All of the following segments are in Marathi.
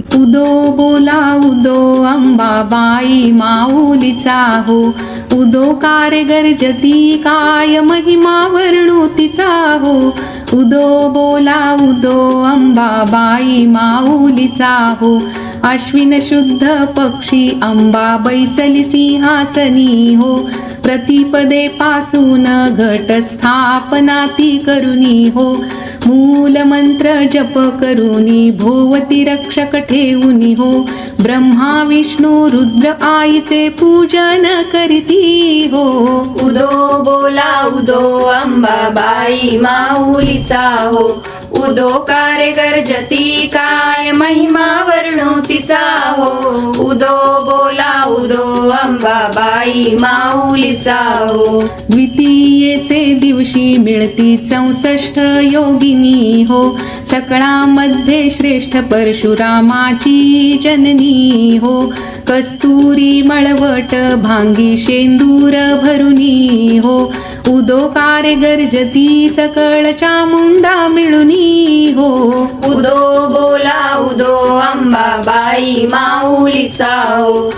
स्तुती उदो बोला उदो अंबाबाई माऊलीचा हो. उदो कारेगर गर्जती काय महिमा वर्णू तिचा हो. उदो बोला उदो अंबाबाई माऊलीचा हो. अश्विन शुद्ध पक्षी अंबा बैसली सिंहासनी हो. प्रतिपदे पासून घट स्थापना ती करुणी हो. मूल मंत्र जप करुनी भोवती रक्षक ठेवुनी हो. ब्रह्मा विष्णू रुद्र आईचे पूजन करीती हो. उदो बोला उदो अंबाबाई माऊलीचा हो. उदो कार्य गर्जती काय महिमा वर्णो तिचा हो. उदो बोला उदो अंबाबाई माऊलीचा हो द्वितीयेचे दिवशी मिळती चौसष्ट योगिनी हो. सकळामध्ये श्रेष्ठ परशुरामाची जननी हो. कस्तुरी मळवट भांगी शेंदूर भरुनी हो. उदो कार्य गर्जती सकळ चामुंडा मिळुनी हो. उदो बोला उदो अंबाबाई माऊलीचा हो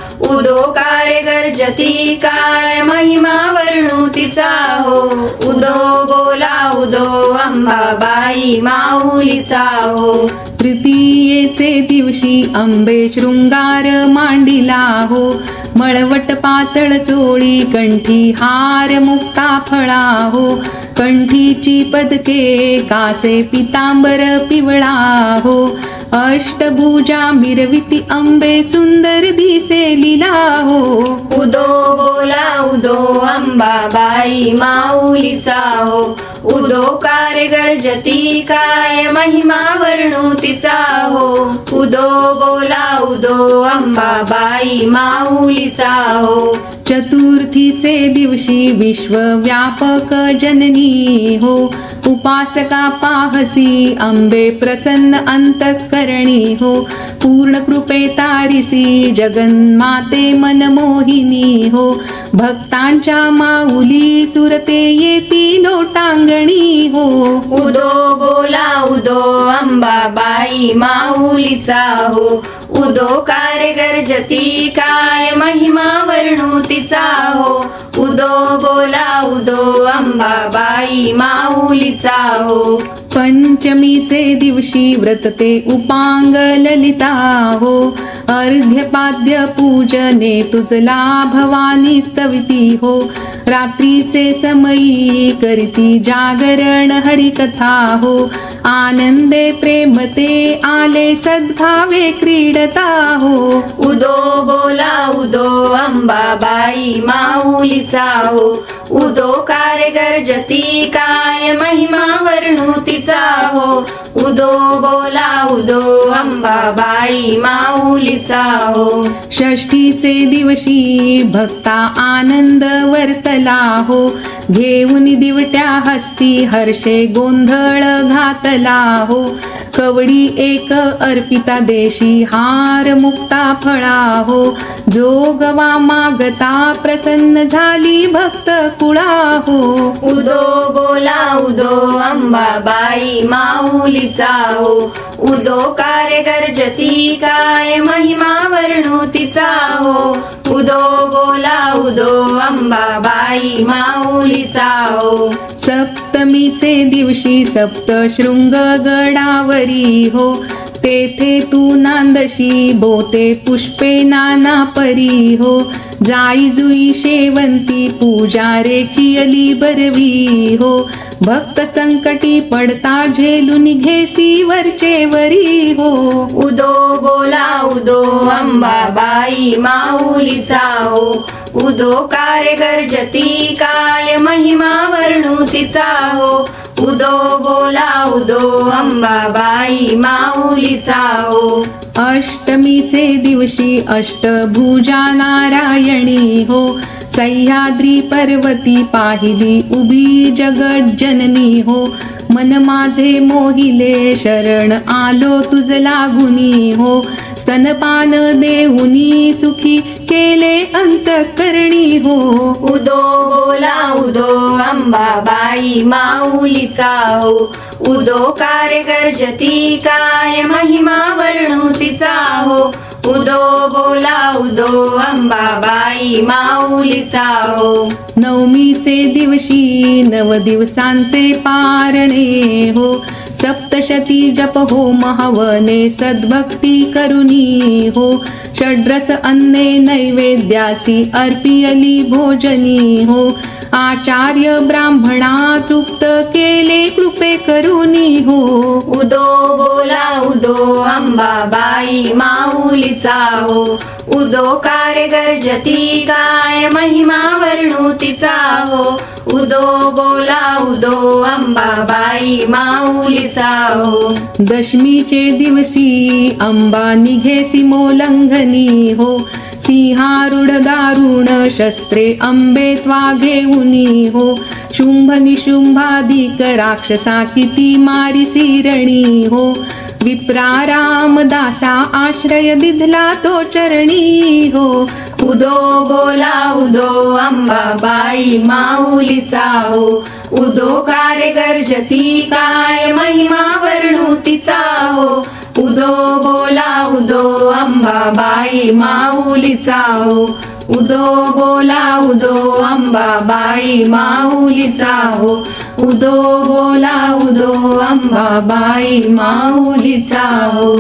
गर्जती काय महिमा वर्णू तिचा हो. उदो बोला उदो अंबाबाई माऊलीचा हो. तृतीयेचे दिवशी अंबे शृंगार मांडिला हो. मळवट पातळ चोळी कंठी हार मुक्ता फळा हो. कंठीची पदके कासे पितांबर पिवळा हो. अष्टभुजा मिरविती अंबे सुंदर दिसे लिला हो. उदो बोला उदो अंबाबाई माऊलीचा हो. उदो कार्य गर्जती काय महिमा वर्णू तिचा हो. उदो बोला उदो अंबाबाई माऊलीचा हो. चतुर्थीचे दिवशी विश्वव्यापक जननी हो. उपासका पाहसी अंबे प्रसन्न अंतकरणी हो. पूर्ण कृपे तारिसी जगन्माते मनमोहिनी हो. भक्तांच्या माऊली सुरते येती लोटांगणी हो. उदो बोला उदो अंबाबाई माऊलीचा हो. उदो कार्य गर्जती काय महिमा वर्णू तिचा हो. उदो बोला उदो अंबाबाई माऊलीचा हो. पंचमीचे दिवशी व्रतते उपांग ललिता हो. अर्घ्यपाद्य पूजने तुझला भवानी स्तविती हो. रात्रीचे समयी करती जागरण हरिकथा हो. आनंदे प्रेमते आले सद्भावे क्रीडता हो उदो बोला उदो अंबाबाई माऊलीचा हो. उदो कार्य गर्जती काय महिमा वर्णुतीचा हो. उदो बोला उदो अंबाबाई माऊलीचा हो. षष्ठीचे दिवशी भक्ता आनंद वर्तला हो. घेऊन दिवट्या हस्ती हर्षे गोंधळ घातला हो. कवडी एक अर्पिता देशी हार मुक्ता फळा हो जोगवा मागता प्रसन्न झाली भक्त कुळा हो उदो बोला उदो अंबाबाई माऊलीचा हो उदो कार्य गर्जती काय महिमा वर्णू तिचा हो उदो बोला उदो अंबाबाई माऊलीचा हो सप्तमीचे दिवशी सप्त शृंग गडावरी हो. तेथे तू नांदशी बोते पुष्पे नाना परी हो. जाई जुई शेवंती पूजा रेखियली बरवी हो. भक्त संकटी पडता झेलून घेसी वरचे वरी हो. उदो बोला उदो अंबाबाई माऊलीचा हो. उदो कार्य गर्जती काय महिमा वर्णू तिचा हो. उदो बोला उदो अंबाबाई माऊलीचा ओ अष्टमीचे दिवशी अष्टभुजा नारायणी हो. सह्याद्री पर्वती पाहिली उभी जगत जननी हो. मन माझे मोहिले शरण आलो तुझ लागुनी हो. स्तनपान देऊनी सुखी केले अंतकरणी हो. उदो बोला उदो अंबाबाई माऊलीचा हो. उदो कार्य गर्जती काय महिमा वर्णू तिचा हो. उदो बोला उदो अंबाबाई माऊलीचा हो. नवमीचे दिवशी नव दिवसांचे पारणे हो. सप्तशती जप हो महवने सद्भक्ती करुणी हो. षड्रस अन्ने नैवेद्यासी अर्पियली भोजनी हो. आचार्य ब्राह्मणा तृप्त केले कृपे करुनी हो. उदो बोला उदो अंबाबाई माऊलीचा हो. उदो कार्य गर्जती काय महिमा वर्णू तिचा हो. उदो बोला उदो अंबाबाई माऊलीचा हो. दशमीचे दिवशी अंबा निघेसी मोलंघनी हो. सिंहारूढ दारुण शस्त्रे अंबे त्वा घेऊनी हो। शुंभ निशुंभाधिक राक्षसा किती मारी सिरणी हो। विप्रा रामदासा आश्रय दिधला तो चरणी हो। उदो बोला उदो अंबाबाई माऊलीचा हो। उदो कार्य गर्जती काय महिमा वर्णू तिचा हो। उदो बोला उदो अंबाबाई माऊलीचा हो उदो बोला उदो अंबाबाई माऊलीचा हो उदो बोला उदो अंबाबाई माऊलीचा हो